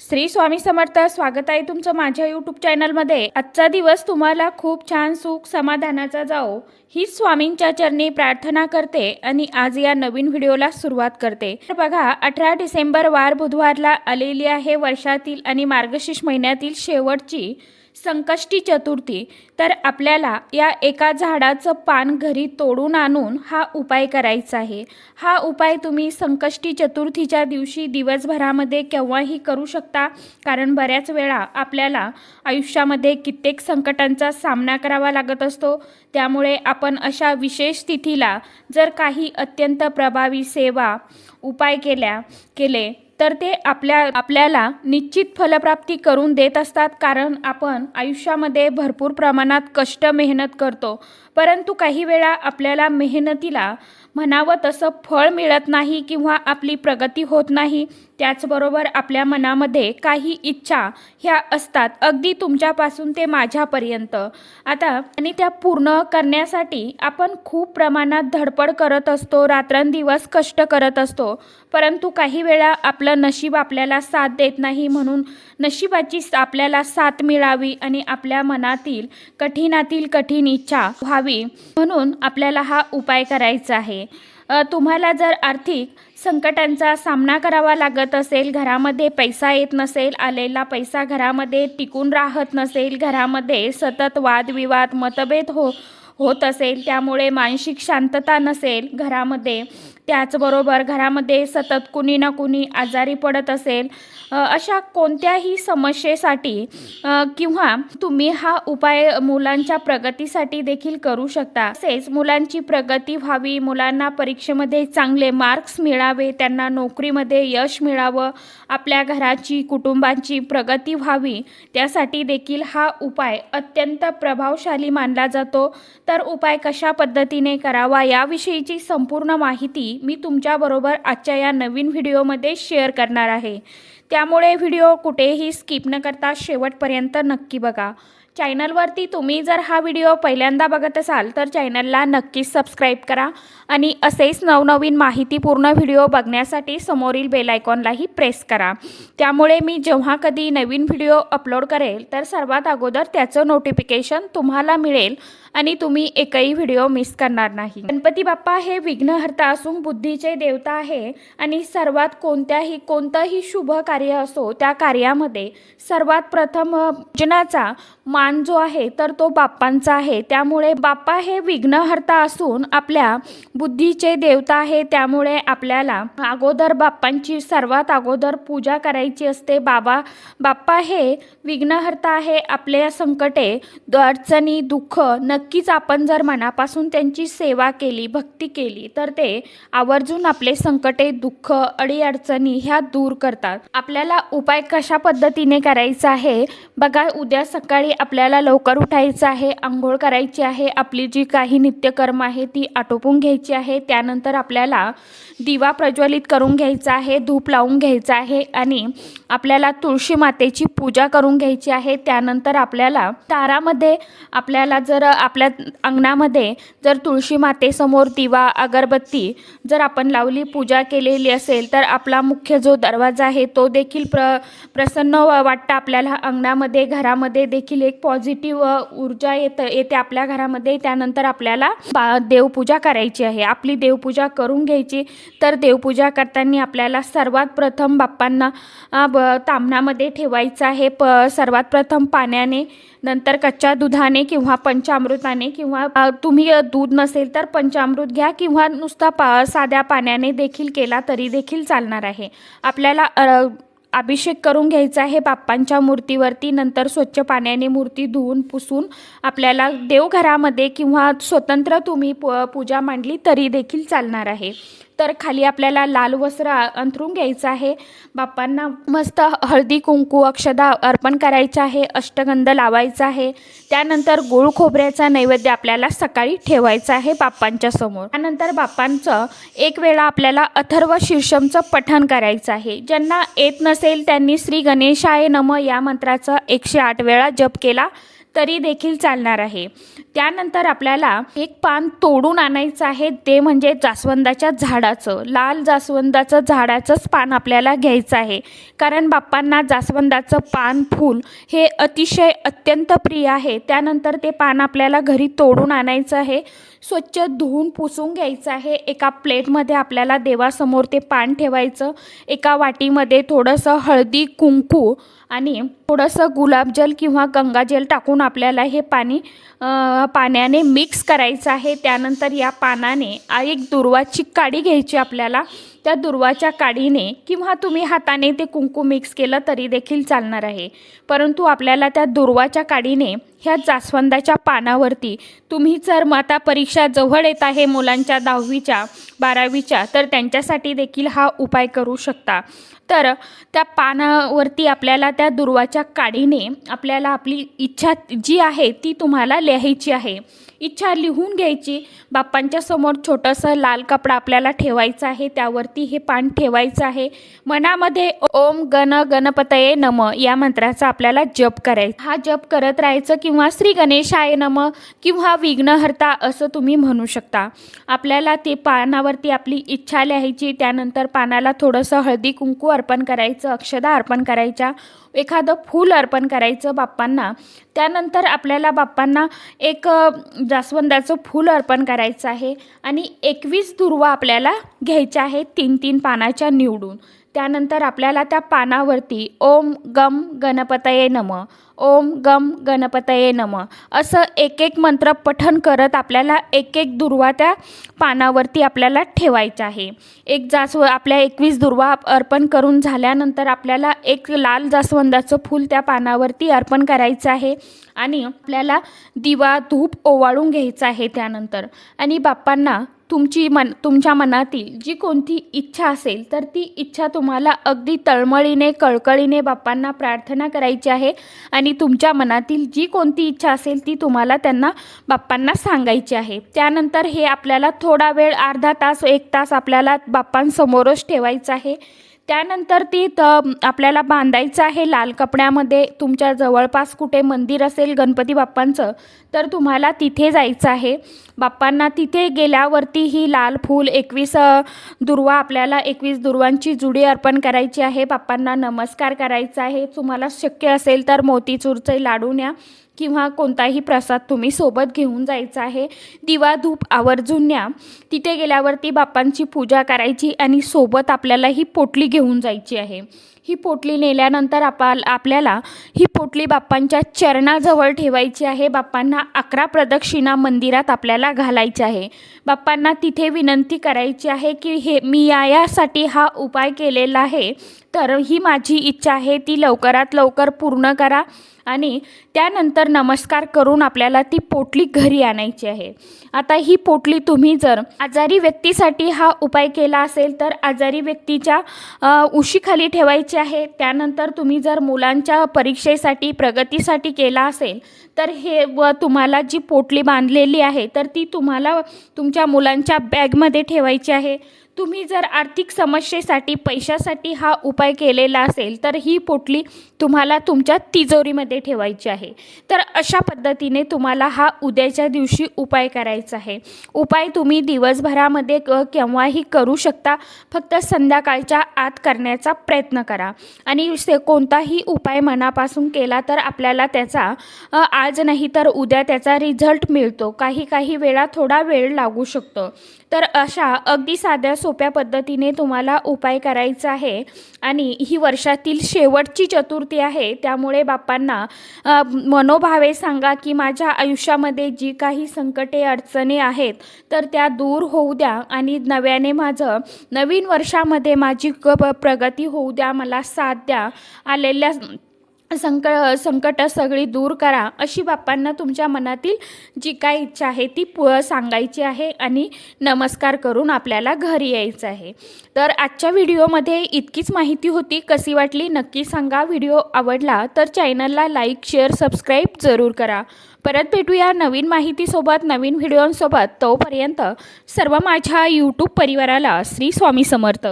श्री स्वामी समर्थ स्वागत आहे तुमचं माझ्या यूट्यूब चॅनलमध्ये आजचा दिवस तुम्हाला खूप छान सुख समाधानाचा जाओ. ही स्वामींच्या चरणी प्रार्थना करते आणि आज या नवीन व्हिडिओला सुरुवात करते. तर बघा अठरा डिसेंबर वार बुधवारला आलेली आहे वर्षातील आणि मार्गशीर्ष महिन्यातील शेवटची संकष्टी चतुर्थी तर आपल्याला या एका झाडाचं पान घरी तोडून आणून हा उपाय करायचा आहे. हा उपाय तुम्ही संकष्टी चतुर्थीच्या दिवशी दिवसभरामध्ये केव्हाही करू शकता कारण बऱ्याच वेळा आपल्याला आयुष्यामध्ये कित्येक संकटांचा सामना करावा लागत असतो. त्यामुळे आपण अशा विशेष तिथीला जर काही अत्यंत प्रभावी सेवा उपाय केल्या केले तर ते आपल्या आपल्याला निश्चित फलप्राप्ती करून देत असतात कारण आपण आयुष्यामध्ये भरपूर प्रमाणात कष्ट मेहनत करतो. परंतु काही वेळा आपल्याला मेहनतीला म्हणावं तसं फळ मिळत नाही किंवा आपली प्रगती होत नाही. त्याचबरोबर आपल्या मनामध्ये काही इच्छा ह्या असतात. अगदी तुमच्यापासून ते माझ्यापर्यंत. आता आणि त्या पूर्ण करण्यासाठी आपण खूप प्रमाणात धडपड करत असतो. रात्रंदिवस कष्ट करत असतो. परंतु काही वेळा आपलं नशीब आपल्याला साथ देत नाही म्हणून नशिबाची आपल्याला साथ मिळावी आणि आपल्या मनातील कठीणातील कठीण इच्छा व्हावी म्हणून आपल्याला हा उपाय करायचा आहे. तुम्हाला जर आर्थिक संकटांचा सामना करावा लागत असेल घरामध्ये पैसा येत नसेल आलेला पैसा घरामध्ये टिकून राहत नसेल घरामध्ये सतत वादविवाद मतभेद हो होत असेल त्यामुळे मानसिक शांतता नसेल घरामध्ये त्याचबरोबर घरामध्ये सतत कुणी ना कुणी आजारी पडत असेल अशा कोणत्याही समस्येसाठी किंवा तुम्ही हा उपाय मुलांच्या प्रगतीसाठी देखील करू शकता. तसेच मुलांची प्रगती व्हावी मुलांना परीक्षेमध्ये चांगले मार्क्स मिळावे त्यांना नोकरीमध्ये यश मिळावं आपल्या घराची कुटुंबाची प्रगती व्हावी त्यासाठी देखील हा उपाय अत्यंत प्रभावशाली मानला जातो. तर उपाय कशा पद्धतीने करावा याविषयीची संपूर्ण माहिती मी तुमच्याबरोबर आजच्या या नवीन व्हिडिओमध्ये शेअर करणार आहे. त्यामुळे व्हिडिओ कुठेही स्किप न करता शेवटपर्यंत नक्की बघा. चॅनलवरती तुम्ही जर हा व्हिडिओ पहिल्यांदा बघत असाल तर चॅनलला नक्कीच सबस्क्राईब करा आणि असेच नवनवीन माहितीपूर्ण व्हिडिओ बघण्यासाठी समोरील बेल आयकॉनलाही प्रेस करा. त्यामुळे मी जेव्हा कधी नवीन व्हिडिओ अपलोड करेल तर सर्वात अगोदर त्याचं नोटिफिकेशन तुम्हाला मिळेल आणि तुम्ही एकही व्हिडिओ मिस करणार नाही. गणपती बाप्पा हे विघ्नहर्ता असून बुद्धीचे देवता आहे आणि सर्वात कोणत्याही कोणतंही शुभ कार्य असो त्या कार्यामध्ये सर्वात प्रथम पूजनाचा मान जो आहे तर तो बाप्पांचा आहे. त्यामुळे बाप्पा हे विघ्नहर्ता असून आपल्या बुद्धीचे देवता आहे. त्यामुळे आपल्याला अगोदर बाप्पांची सर्वात अगोदर पूजा करायची असते. बाबा बाप्पा हे विघ्नहर्ता आहे. आपल्या संकटे अडचणी दुःख नक्कीच आपण जर मनापासून त्यांची सेवा केली भक्ती केली तर ते आवर्जून आपले संकटे दुःख अडीअडचणी ह्या दूर करतात. आपल्याला उपाय कशा पद्धतीने करायचा आहे? बघा उद्या सकाळी आपल्याला लवकर उठायचं आहे आंघोळ करायची आहे आपली जी काही नित्यकर्म आहे ती आटोपून घ्यायची आहे त्यानंतर आपल्याला दिवा प्रज्वलित करून घ्यायचा आहे धूप लावून घ्यायचा आहे आणि आपल्याला तुळशी मातेची पूजा करून घ्यायची आहे त्यानंतर आपल्याला तारामध्ये आपल्याला जर आपल्या अंगणामध्ये जर तुळशी मातेसमोर दिवा अगरबत्ती जर आपण लावली पूजा केलेली असेल तर आपला मुख्य जो दरवाजा आहे तो देखील प्र प्रसन्न वाटतं आपल्याला. अंगणामध्ये घरामध्ये देखील एक पॉझिटिव्ह ऊर्जा येतं येते आपल्या घरामध्ये. त्यानंतर आपल्याला बा देवपूजा करायची आहे. आपली देवपूजा करून घ्यायची. तर देवपूजा करताना आपल्याला सर्वात प्रथम बाप्पांना तांबणामध्ये ब ठेवायचं आहे. प सर्वात प्रथम पाण्याने नंतर कच्च्या दुधाने किंवा पंचामृत पंचामृताने किंवा तुम्ही दूध नसेल तर पंचामृत घ्या किंवा नुसता पा साध्या पाण्याने देखील केला तरी देखील चालणार आहे. आपल्याला अभिषेक करून घ्यायचा आहे बाप्पांच्या मूर्तीवरती. नंतर स्वच्छ पाण्याने मूर्ती धुवून पुसून आपल्याला देवघरामध्ये किंवा स्वतंत्र तुम्ही प पूजा मांडली तरी देखील चालणार आहे. तर खाली आपल्याला लाल वस्त्र अंथरून घ्यायचं आहे. बाप्पांना मस्त हळदी कुंकू अक्षदा अर्पण करायचं आहे. अष्टगंध लावायचा आहे. त्यानंतर गुळ खोबऱ्याचा नैवेद्य आपल्याला सकाळी ठेवायचा आहे बाप्पांच्या समोर. त्यानंतर बाप्पांचं एक वेळा आपल्याला अथर्व शीर्षमचं पठण करायचं आहे. ज्यांना येत नसेल त्यांनी श्री गणेशाय नम या मंत्राचं एकशे आठ वेळा जप केला. तरी देखील चालणार आहे. त्यानंतर आपल्याला एक पान तोडून आणायचं आहे. ते म्हणजे जास्वंदाच्या झाडाचं लाल जास्वंदाचं झाडाचंच पान आपल्याला घ्यायचं आहे. कारण बाप्पांना जास्वंदाचं पान फूल हे अतिशय अत्यंत प्रिय आहे. त्यानंतर ते पान आपल्याला घरी तोडून आणायचं आहे. स्वच्छ धुवून पुसून घ्यायचं आहे. एका प्लेटमध्ये आपल्याला देवासमोर ते पान ठेवायचं. एका वाटीमध्ये थोडंसं हळदी कुंकू आणि थोडंसं गुलाबजल किंवा गंगाजल टाकून आपल्याला हे पाणी पाण्याने मिक्स करायचं आहे. त्यानंतर या पानाने एक दुर्वाची काडी घ्यायची आपल्याला. त्या दुर्वाच्या काडीने किंवा तुम्ही हाताने ते कुंकू मिक्स केलं तरी देखील चालणार आहे. परंतु आपल्याला त्या दुर्वाच्या काडीने ह्या जास्वंदाच्या पानावरती तुम्ही जर माता परीक्षा जवळ येत आहे मुलांच्या दहावीच्या बारावीच्या तर त्यांच्यासाठी देखील हा उपाय करू शकता. तर त्या पानावरती आपल्याला त्या दुर्वाच्या काडीने आपल्याला आपली इच्छा जी आहे ती तुम्हाला लिहायची आहे. इच्छा लिहून घ्यायची. बाप्पांच्या समोर छोटंसं लाल कपडा आपल्याला ठेवायचं आहे. त्यावरती हे पान ठेवायचं आहे. मनामध्ये ओम गण गणपतये नम या मंत्राचा आपल्याला जप करायचा हा जप करत राहायचं किंवा श्री गणेशाय नम किंवा विघ्नहर्ता असं तुम्ही म्हणू शकता. आपल्याला ते पानावरती आपली इच्छा लिहायची. त्यानंतर पानाला थोडंसं हळदी कुंकू अर्पण करायचं अक्षदा अर्पण करायच्या एखादं फूल अर्पण करायचं बाप्पांना. त्यानंतर आपल्याला बाप्पांना एक जास्वंदाचं फूल अर्पण करायचं आहे आणि एकवीस दुर्वा आपल्याला घ्यायच्या आहेत तीन तीन पानाच्या निवडून. त्यानंतर आपल्याला त्या पानावरती ओम गम गणपतये नम ओम गम गणपतये नम असं एक एक मंत्र पठण करत आपल्याला एक एक दुर्वा त्या पानावरती आपल्याला ठेवायचं आहे. एक जास्व आपल्या एकवीस दुर्वा अर्पण करून झाल्यानंतर आपल्याला एक लाल जास्वंदाचं फूल त्या पानावरती अर्पण करायचं आहे आणि आपल्याला दिवा धूप ओवाळून घ्यायचा आहे त्यानंतर. आणि बाप्पांना तुमची मन तुमच्या मनातील जी कोणती इच्छा असेल तर ती इच्छा तुम्हाला अगदी तळमळीने कळकळीने बाप्पांना प्रार्थना करायची आहे आणि तुमच्या मनातील जी कोणती इच्छा असेल ती तुम्हाला त्यांना बाप्पांना सांगायची आहे. त्यानंतर हे आपल्याला थोडा वेळ अर्धा तास एक तास आपल्याला बाप्पांसमोरच ठेवायचं आहे. त्यानंतर ती त आपल्याला बांधायचं आहे लाल कपड्यामध्ये. तुमच्या जवळपास कुठे मंदिर असेल गणपती बाप्पांचं तर तुम्हाला तिथे जायचं आहे. बाप्पांना तिथे गेल्यावरती ही लाल फूल एकवीस दुर्वा आपल्याला एकवीस दुर्वांची जुडी अर्पण करायची आहे. बाप्पांना नमस्कार करायचा आहे. तुम्हाला शक्य असेल तर मोतीचूरचे लाडू न्या. किंवा कोणताही प्रसाद तुम्ही सोबत घेऊन जायचा आहे दिवा धूप आवर्जून न्या तिथे गेल्यावरती बाप्पांची पूजा करायची आणि सोबत आपल्याला ही पोटली घेऊन जायची आहे. ही पोटली नेल्यानंतर आपा आपल्याला ही पोटली बाप्पांच्या चरणाजवळ ठेवायची आहे. बाप्पांना अकरा प्रदक्षिणा मंदिरात आपल्याला घालायची आहे. बाप्पांना तिथे विनंती करायची आहे की हे मी या यासाठी हा उपाय केलेला आहे. तर ही माझी इच्छा आहे. ती लवकरात लवकर पूर्ण करा आणि त्यानंतर नमस्कार करून आपल्याला ती पोटली घरी आणायची आहे. आता ही पोटली तुम्ही जर आजारी व्यक्तीसाठी हा उपाय केला असेल तर आजारी व्यक्तीच्या उशीखाली ठेवायची आहे. त्यानंतर तुम्ही जर मुलांच्या परीक्षेसाठी प्रगतीसाठी केला असेल तर हे व तुम्हाला जी पोटली बांधलेली आहे तर ती तुम्हाला तुमच्या मुलांच्या बॅगमध्ये ठेवायची आहे. तुम्ही जर आर्थिक समस्येसाठी पैशासाठी हा उपाय केलेला असेल तर ही पोटली तुम्हाला तुमच्या तिजोरीमध्ये ठेवायची आहे. तर अशा पद्धतीने तुम्हाला हा उद्याच्या दिवशी उपाय करायचा आहे. उपाय तुम्ही दिवसभरामध्ये क केव्हाही करू शकता. फक्त संध्याकाळच्या आत करण्याचा प्रयत्न करा. आणि से कोणताही उपाय मनापासून केला तर आपल्याला त्याचा आज नाही तर उद्या त्याचा रिझल्ट मिळतो. काही काही वेळा थोडा वेळ लागू शकतो. तर अशा अगदी साध्या सो सोप्या पद्धतीने तुम्हाला उपाय करायचा आहे. आणि ही वर्षातील शेवटची चतुर्थी आहे. त्यामुळे बाप्पांना मनोभावे सांगा की माझ्या आयुष्यामध्ये जी काही संकटे अडचणी आहेत तर त्या दूर होऊ द्या. आणि नव्याने माझं नवीन वर्षामध्ये माझी क प्रगती होऊ द्या. मला साथ द्या. आलेल्या संक संकटं सगळी दूर करा अशी बाप्पांना तुमच्या मनातील जी काय इच्छा आहे ती पु सांगायची आहे आणि नमस्कार करून आपल्याला घरी यायचं आहे. तर आजच्या व्हिडिओमध्ये इतकीच माहिती होती. कशी वाटली नक्की सांगा. व्हिडिओ आवडला तर चॅनलला लाईक शेअर सबस्क्राईब जरूर करा. परत भेटूया नवीन माहितीसोबत नवीन व्हिडिओंसोबत. तोपर्यंत सर्व माझ्या यूट्यूब परिवाराला श्री स्वामी समर्थ.